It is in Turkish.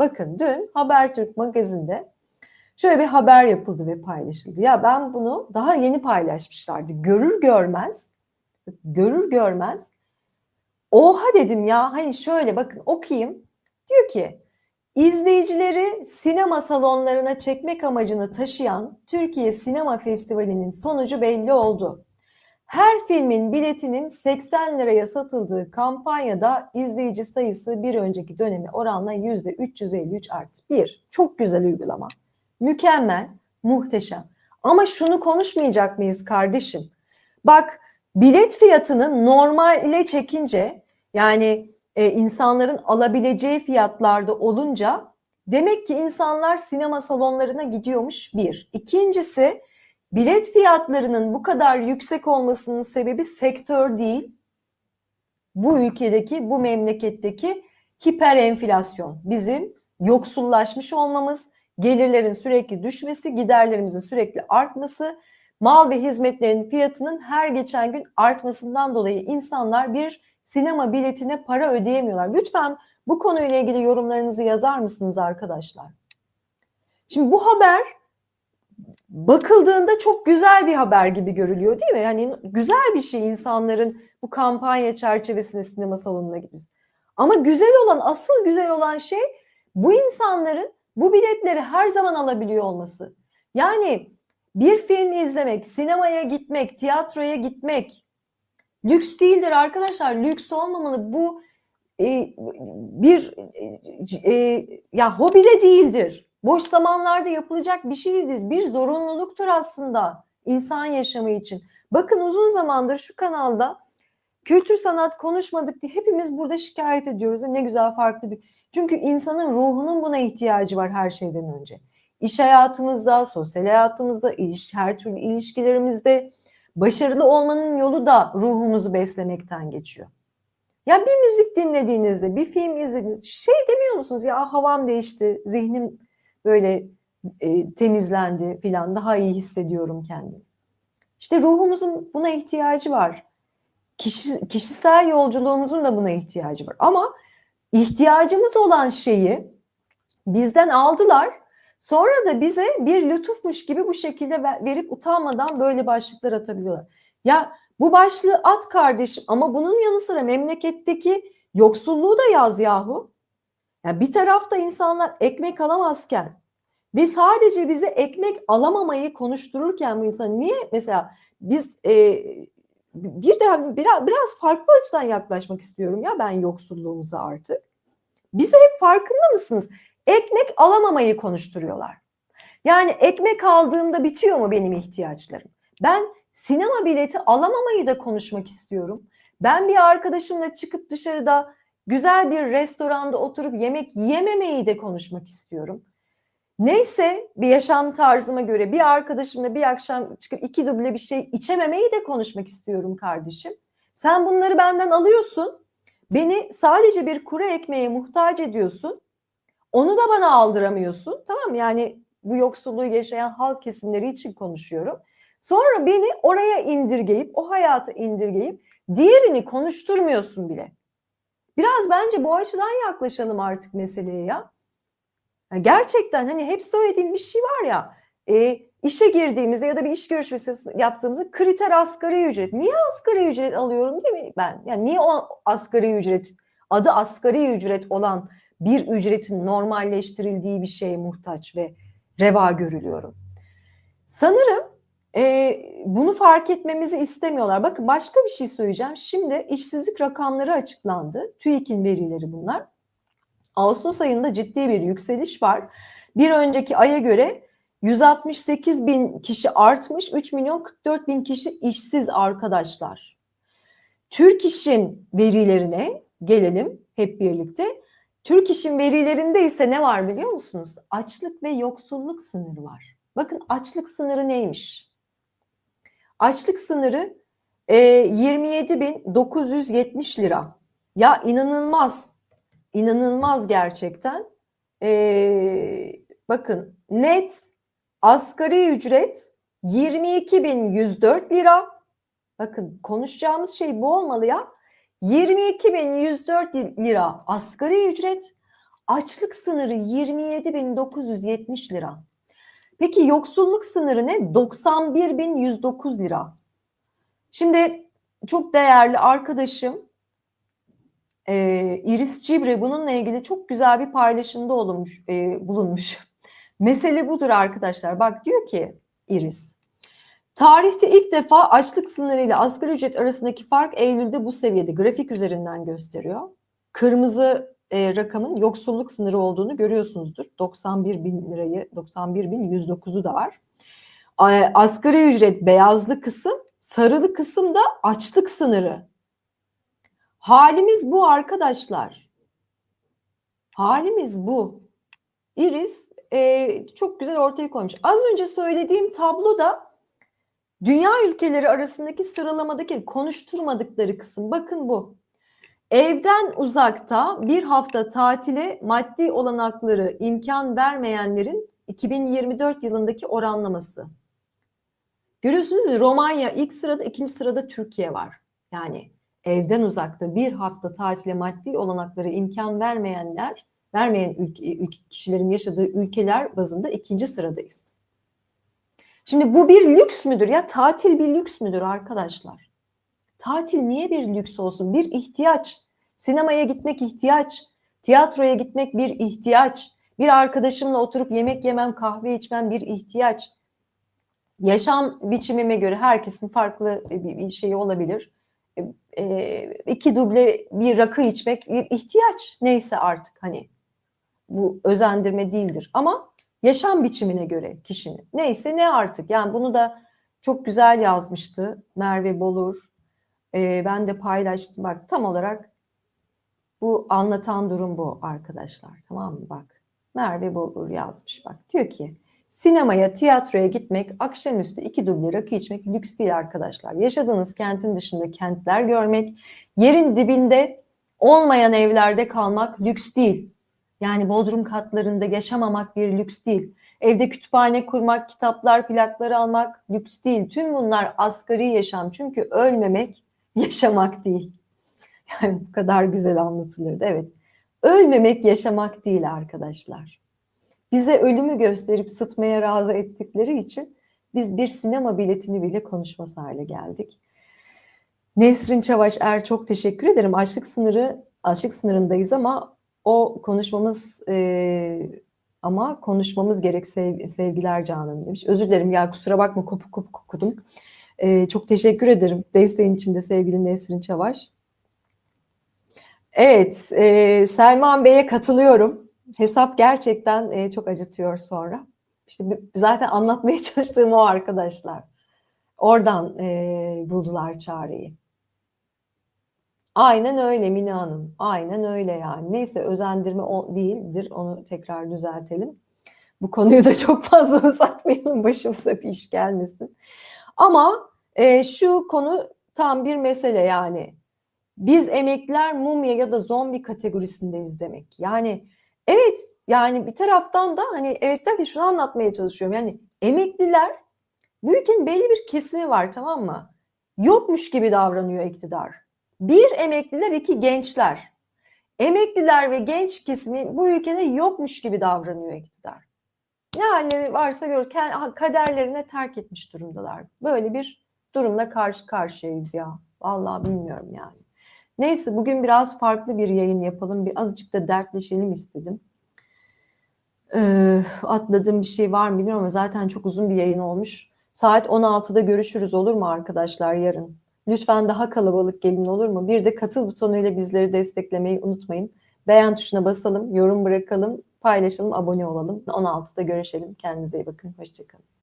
Bakın dün Habertürk magazinde şöyle bir haber yapıldı ve paylaşıldı. Ya ben bunu daha yeni paylaşmışlardı. Görür görmez, görür görmez. Oha dedim ya. Hani şöyle bakın okuyayım. Diyor ki izleyicileri sinema salonlarına çekmek amacını taşıyan Türkiye Sinema Festivali'nin sonucu belli oldu. Her filmin biletinin 80 liraya satıldığı kampanyada izleyici sayısı bir önceki döneme oranla %353 arttı. Bir, çok güzel uygulama. Mükemmel, muhteşem. Ama şunu konuşmayacak mıyız kardeşim? Bak bilet fiyatını normale çekince yani e, insanların alabileceği fiyatlarda olunca demek ki insanlar sinema salonlarına gidiyormuş bir. İkincisi bilet fiyatlarının bu kadar yüksek olmasının sebebi sektör değil. Bu ülkedeki, bu memleketteki hiper enflasyon. Bizim yoksullaşmış olmamız, gelirlerin sürekli düşmesi, giderlerimizin sürekli artması, mal ve hizmetlerin fiyatının her geçen gün artmasından dolayı insanlar bir sinema biletine para ödeyemiyorlar. Lütfen bu konuyla ilgili yorumlarınızı yazar mısınız arkadaşlar? Şimdi bu haber bakıldığında çok güzel bir haber gibi görülüyor değil mi? Yani güzel bir şey insanların bu kampanya çerçevesinde sinema salonuna gitmesi. Ama güzel olan, asıl güzel olan şey bu insanların bu biletleri her zaman alabiliyor olması. Yani bir film izlemek, sinemaya gitmek, tiyatroya gitmek lüks değildir arkadaşlar. Lüks olmamalı. Bu e, bir e, e, ya hobi de değildir. Boş zamanlarda yapılacak bir şey değildir. Bir zorunluluktur aslında insan yaşamı için. Bakın uzun zamandır şu kanalda kültür sanat konuşmadık diye hepimiz burada şikayet ediyoruz. Ne güzel farklı bir. Çünkü insanın ruhunun buna ihtiyacı var her şeyden önce. İş hayatımızda, sosyal hayatımızda, iliş, her türlü ilişkilerimizde başarılı olmanın yolu da ruhumuzu beslemekten geçiyor. Ya bir müzik dinlediğinizde, bir film izlediğinizde şey demiyor musunuz? Ya havam değişti, zihnim böyle e, temizlendi filan, daha iyi hissediyorum kendimi. İşte ruhumuzun buna ihtiyacı var. Kişi, kişisel yolculuğumuzun da buna ihtiyacı var. Ama ihtiyacımız olan şeyi bizden aldılar. Sonra da bize bir lütufmuş gibi bu şekilde verip utanmadan böyle başlıklar atabiliyorlar. Ya bu başlığı at kardeşim ama bunun yanı sıra memleketteki yoksulluğu da yaz yahu. Yani bir tarafta insanlar ekmek alamazken ve sadece bize ekmek alamamayı konuştururken bu insan niye mesela biz e, bir de biraz, biraz farklı açıdan yaklaşmak istiyorum ya ben yoksulluğumuza artık. Bize hep farkında mısınız? Ekmek alamamayı konuşturuyorlar. Yani ekmek aldığımda bitiyor mu benim ihtiyaçlarım? Ben sinema bileti alamamayı da konuşmak istiyorum. Ben bir arkadaşımla çıkıp dışarıda güzel bir restoranda oturup yemek yememeyi de konuşmak istiyorum. Neyse bir yaşam tarzıma göre bir arkadaşımla bir akşam çıkıp iki duble bir şey içememeyi de konuşmak istiyorum kardeşim. Sen bunları benden alıyorsun. Beni sadece bir kuru ekmeğe muhtaç ediyorsun. Onu da bana aldıramıyorsun. Tamam yani bu yoksulluğu yaşayan halk kesimleri için konuşuyorum. Sonra beni oraya indirgeyip, o hayata indirgeyip diğerini konuşturmuyorsun bile. Biraz bence bu açıdan yaklaşalım artık meseleye ya. Yani gerçekten hani hep söylediğim bir şey var ya. E, işe girdiğimizde ya da bir iş görüşmesi yaptığımızda kriter asgari ücret. Niye asgari ücret alıyorum değil mi ben? Yani niye o asgari ücret adı asgari ücret olan bir ücretin normalleştirildiği bir şeye muhtaç ve reva görülüyorum. Sanırım e, bunu fark etmemizi istemiyorlar. Bakın başka bir şey söyleyeceğim. Şimdi işsizlik rakamları açıklandı. TÜİK'in verileri bunlar. Ağustos ayında ciddi bir yükseliş var. Bir önceki aya göre 168 bin kişi artmış, 3 milyon 44 bin kişi işsiz arkadaşlar. Türk İş'in verilerine gelelim hep birlikte. Türk İş'in verilerinde ise ne var biliyor musunuz? Açlık ve yoksulluk sınırı var. Bakın açlık sınırı neymiş? Açlık sınırı e, 27.970 lira. Ya inanılmaz, inanılmaz gerçekten. E, bakın net asgari ücret 22.104 lira. Bakın konuşacağımız şey bu olmalı ya. 22.104 lira asgari ücret, Açlık sınırı 27.970 lira. Peki yoksulluk sınırı ne? 91.109 lira. Şimdi çok değerli arkadaşım e, Iris Cibre bununla ilgili çok güzel bir paylaşımda olmuş, e, bulunmuş. Mesele budur arkadaşlar. Bak diyor ki Iris. Tarihte ilk defa açlık sınırı ile asgari ücret arasındaki fark Eylül'de bu seviyede grafik üzerinden gösteriyor. Kırmızı e, rakamın yoksulluk sınırı olduğunu görüyorsunuzdur. 91 bin lirayı, 91 bin 109'u da var. E, asgari ücret beyazlı kısım, sarılı kısım da açlık sınırı. Halimiz bu arkadaşlar. Halimiz bu. Iris e, çok güzel ortaya koymuş. Az önce söylediğim tablo da dünya ülkeleri arasındaki sıralamadaki konuşturmadıkları kısım. Bakın bu. Evden uzakta bir hafta tatile maddi olanakları imkan vermeyenlerin 2024 yılındaki oranlaması. Görüyorsunuz mu? Romanya ilk sırada, ikinci sırada Türkiye var. Yani evden uzakta bir hafta tatile maddi olanakları imkan vermeyenler, vermeyen ülke, ülke kişilerin yaşadığı ülkeler bazında ikinci sıradayız. Şimdi bu bir lüks müdür ya? Tatil bir lüks müdür arkadaşlar? Tatil niye bir lüks olsun? Bir ihtiyaç. Sinemaya gitmek ihtiyaç. Tiyatroya gitmek bir ihtiyaç. Bir arkadaşımla oturup yemek yemem, kahve içmem bir ihtiyaç. Yaşam biçimime göre herkesin farklı bir şeyi olabilir. E, iki duble bir rakı içmek bir ihtiyaç neyse artık hani bu özendirme değildir ama yaşam biçimine göre kişinin neyse ne artık yani bunu da çok güzel yazmıştı Merve Bolur e, ben de paylaştım bak tam olarak bu anlatan durum bu arkadaşlar tamam mı bak Merve Bolur yazmış bak diyor ki Sinemaya, tiyatroya gitmek, akşamüstü iki duble rakı içmek lüks değil arkadaşlar. Yaşadığınız kentin dışında kentler görmek, yerin dibinde olmayan evlerde kalmak lüks değil. Yani bodrum katlarında yaşamamak bir lüks değil. Evde kütüphane kurmak, kitaplar, plakları almak lüks değil. Tüm bunlar asgari yaşam. Çünkü ölmemek yaşamak değil. Yani bu kadar güzel anlatılırdı. Evet. Ölmemek yaşamak değil arkadaşlar bize ölümü gösterip sıtmaya razı ettikleri için biz bir sinema biletini bile konuşmaz hale geldik. Nesrin Çavaş Er çok teşekkür ederim. Açlık sınırı, açlık sınırındayız ama o konuşmamız e, ama konuşmamız gerek sev, sevgiler canım demiş. Özür dilerim ya kusura bakma kopuk kopuk okudum. E, çok teşekkür ederim desteğin içinde sevgili Nesrin Çavaş. Evet, e, Selman Bey'e katılıyorum hesap gerçekten e, çok acıtıyor sonra. İşte zaten anlatmaya çalıştığım o arkadaşlar. Oradan e, buldular çareyi. Aynen öyle Mine Hanım. Aynen öyle yani. Neyse özendirme o değildir. Onu tekrar düzeltelim. Bu konuyu da çok fazla uzatmayalım. Başımıza bir iş gelmesin. Ama e, şu konu tam bir mesele yani. Biz emekliler mumya ya da zombi kategorisindeyiz demek. Yani Evet yani bir taraftan da hani evet derken şunu anlatmaya çalışıyorum. Yani emekliler bu ülkenin belli bir kesimi var tamam mı? Yokmuş gibi davranıyor iktidar. Bir emekliler iki gençler. Emekliler ve genç kesimi bu ülkede yokmuş gibi davranıyor iktidar. Ne halleri varsa gör kaderlerine terk etmiş durumdalar. Böyle bir durumla karşı karşıyayız ya. Vallahi bilmiyorum yani. Neyse bugün biraz farklı bir yayın yapalım. Bir azıcık da dertleşelim istedim. Ee, atladığım bir şey var mı bilmiyorum ama zaten çok uzun bir yayın olmuş. Saat 16'da görüşürüz olur mu arkadaşlar yarın? Lütfen daha kalabalık gelin olur mu? Bir de katıl butonuyla bizleri desteklemeyi unutmayın. Beğen tuşuna basalım, yorum bırakalım, paylaşalım, abone olalım. 16'da görüşelim. Kendinize iyi bakın. Hoşçakalın.